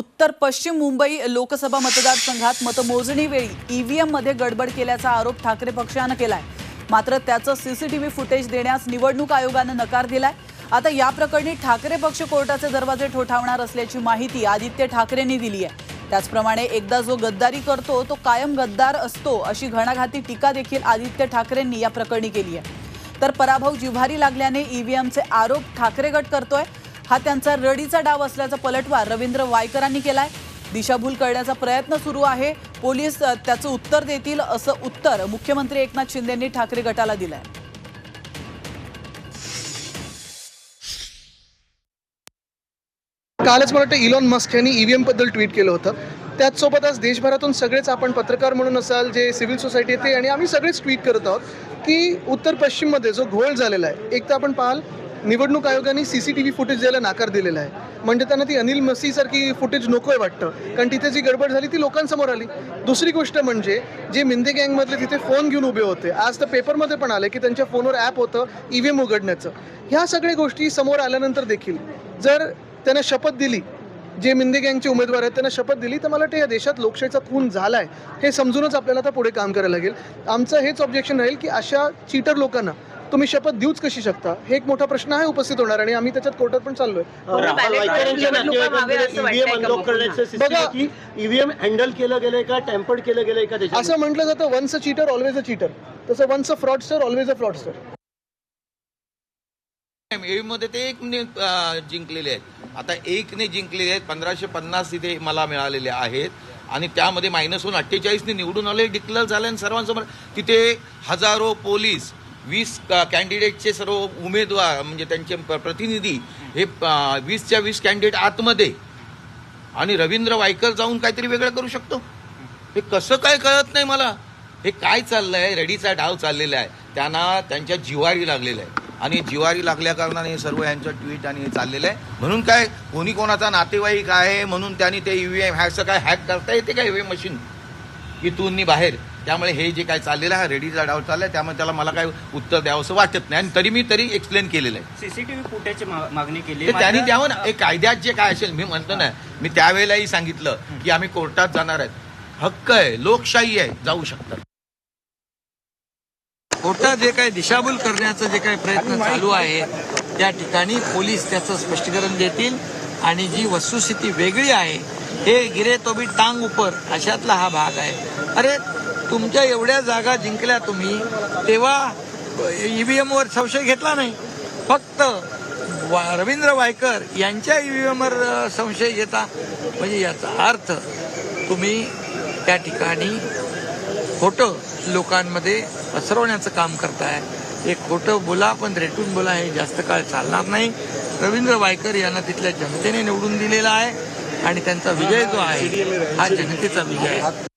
उत्तर पश्चिम मुंबई लोकसभा मतदारसंघात मतमोजणीवेळी ईव्हीएममध्ये गडबड केल्याचा आरोप ठाकरे पक्षानं केलाय. मात्र त्याचं सीसीटीव्ही फुटेज देण्यास निवडणूक आयोगानं नकार दिलाय. आता या प्रकरणी ठाकरे पक्ष कोर्टाचे दरवाजे ठोठावणार असल्याची माहिती आदित्य ठाकरेंनी दिली आहे त्याचप्रमाणे एकदा जो गद्दारी करतो तो कायम गद्दार असतो अशी घणाघाती टीका देखील आदित्य ठाकरेंनी या प्रकरणी केली आहे तर पराभव जिव्हारी लागल्याने ईव्हीएमचे आरोप ठाकरे गट करतोय. हा त्यांचा रडीचा डाव असल्याचा पलटवार रवींद्र वायकरांनी केलाय. दिशाभूल करण्याचा प्रयत्न सुरू आहे. पोलीस त्याचं उत्तर देतील असं उत्तर मुख्यमंत्री एकनाथ शिंदेंनी ठाकरे गटाला दिलंय. कालच मला वाटतं इलॉन मस्क यांनी ईव्हीएमबद्दल ट्विट केलं होतं. त्याचसोबत आज देशभरातून सगळेच आपण पत्रकार म्हणून असाल जे सिव्हिल सोसायटी येते आणि आम्ही सगळेच ट्विट करत आहोत की उत्तर पश्चिममध्ये जो घोळ झालेला आहे एक तर आपण पाहाल निवडणूक आयोगाने C C T V footage द्यायला नाकार दिलेला आहे. म्हणजे त्यांना ती अनिल मसीसारखी फुटेज नको आहे वाटतं. कारण तिथे जी गडबड झाली ती लोकांसमोर आली. दुसरी गोष्ट म्हणजे जे मिंदे गँगमधले तिथे फोन घेऊन उभे होते. आज तर पेपरमध्ये पण आले की त्यांच्या फोनवर ॲप होतं ई व्ही एम उघडण्याचं. ह्या सगळ्या गोष्टी समोर आल्यानंतर देखील जर त्यांना शपथ दिली जे मिंदे गँगचे उमेदवार आहेत त्यांना शपथ दिली तर मला वाटतं या देशात लोकशाहीचा खून झाला आहे हे समजूनच आपल्याला आता पुढे काम करायला लागेल. आमचं हेच ऑब्जेक्शन राहील की अशा चीटर लोकांना तुम्ही शपथ देऊच कशी शकता? हे एक मोठा प्रश्न आहे उपस्थित होणार आणि आम्ही त्याच्यात कोर्टात पण चाललोय. करण्याचं बघा. सिस्टम की ईव्हीएम हँडल केलं गेलंय का? टेम्पर्ड केलं गेलंय का असं म्हटलं जातं once a cheater always a cheater तसं once a fraudster always a फ्रॉडस्टरमध्ये ते एक ने जिंकलेले आहेत. आता एकने जिंकलेले आहेत पंधराशे पन्नास तिथे मला मिळालेले आहेत. आणि त्यामध्ये मायनस होऊन अठ्ठेचाळीसने निवडून आले डिक्लेअर झाले आणि सर्वांसमोर तिथे हजारो पोलीस वीस कॅन्डिडेटचे सर्व उमेदवार म्हणजे त्यांचे प- प्रतिनिधी हे वीसच्या वीस कॅन्डिडेट आतमध्ये. आणि रवींद्र वायकर जाऊन काहीतरी वेगळं करू शकतो. हे कसं काय कळत नाही मला. हे काय चाललंय? रेडीचा डाव चाललेला आहे. त्यांना त्यांच्या जिवारी लागलेला आहे. आणि जिवारी लागल्या कारणाने हे सर्व यांचं ट्विट आणि हे चाललेलं आहे. म्हणून काय कोणी कोणाचा नातेवाईक आहे म्हणून त्यांनी ते ईव्हीएम हॅकचं काय हॅक करता येते का ईव्हीएम मशीन इथून बाहेर. त्यामुळे हे जे काय चाललेलं आहे हा रेडीचा डाव चाललाय त्यामुळे त्याला मला काय उत्तर द्यावं असं वाटत नाही. आणि तरी मी तरी एक्सप्लेन केलेलं आहे. सीसीटीव्ही फुटेजची मागणी केली. त्यांनी द्यावं ना. हे. कायद्यात जे काय असेल मी म्हणतो ना मी त्यावेळेलाही सांगितलं की आम्ही कोर्टात जाणार आहेत. हक्क आहे लोकशाही आहे जाऊ शकतात. कोर्टात जे काही दिशाभूल करण्याचा जे काही प्रयत्न चालू आहे त्या ठिकाणी पोलीस त्याचं स्पष्टीकरण देतील आणि जी वस्तुस्थिती वेगळी आहे हे गिरे तो बी टांग उपर अशातला हा भाग आहे. अरे तुमच्या एवढ्या जागा जिंकल्या तुम्ही तेव्हा ईव्हीएम वर संशय घेतला नाही. फक्त वा- रवींद्र वायकर यांच्या ईव्हीएम वर संशय घेता म्हणजे याचा अर्थ तुम्ही त्या ठिकाणी खोटं लोकांमध्ये पसरवण्याचं काम करताय. हे खोटं बोला पण रेटून बोला हे जास्त काळ चालणार नाही. रवींद्र वायकर यांना तिथल्या जनतेने निवडून दिलेला आहे आणि त्यांचा विजय जो आहे हा जनतेचा विजय आहे.